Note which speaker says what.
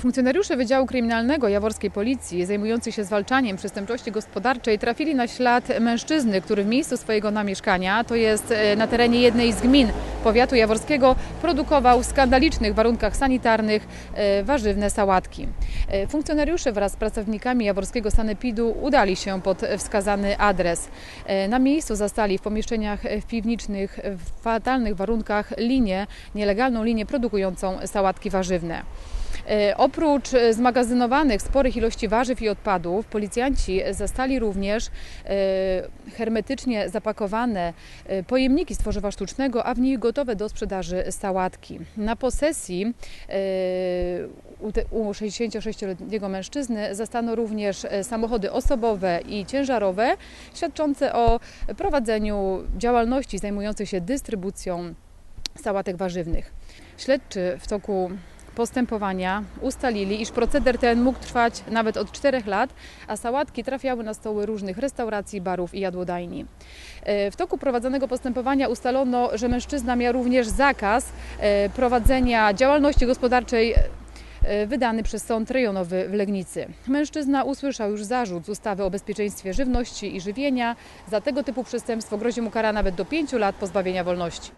Speaker 1: Funkcjonariusze Wydziału Kryminalnego Jaworskiej Policji zajmujący się zwalczaniem przestępczości gospodarczej trafili na ślad mężczyzny, który w miejscu swojego namieszkania, to jest e, na terenie jednej z gmin powiatu jaworskiego, produkował w skandalicznych warunkach sanitarnych e, warzywne sałatki. E, Funkcjonariusze wraz z pracownikami jaworskiego sanepidu udali się pod wskazany adres. Na miejscu zastali w pomieszczeniach piwniczych w fatalnych warunkach linię, nielegalną linię produkującą sałatki warzywne. E, Oprócz zmagazynowanych sporych ilości warzyw i odpadów, policjanci zastali również e, hermetycznie zapakowane e, pojemniki z tworzywa sztucznego, a w nich gotowe do sprzedaży sałatki. Na posesji u te- u 66-letniego mężczyzny zastano również samochody osobowe i ciężarowe, świadczące o prowadzeniu działalności zajmującej się dystrybucją sałatek warzywnych. Śledczy w toku postępowania ustalili, iż proceder ten mógł trwać nawet od 4 lat, a sałatki trafiały na stoły różnych restauracji, barów i jadłodajni. E, W toku prowadzonego postępowania ustalono, że mężczyzna miał również zakaz e, prowadzenia działalności gospodarczej e, wydany przez Sąd Rejonowy w Legnicy. Mężczyzna usłyszał już zarzut z ustawy o bezpieczeństwie żywności i żywienia. Za tego typu przestępstwo grozi mu kara nawet do 5 lat pozbawienia wolności.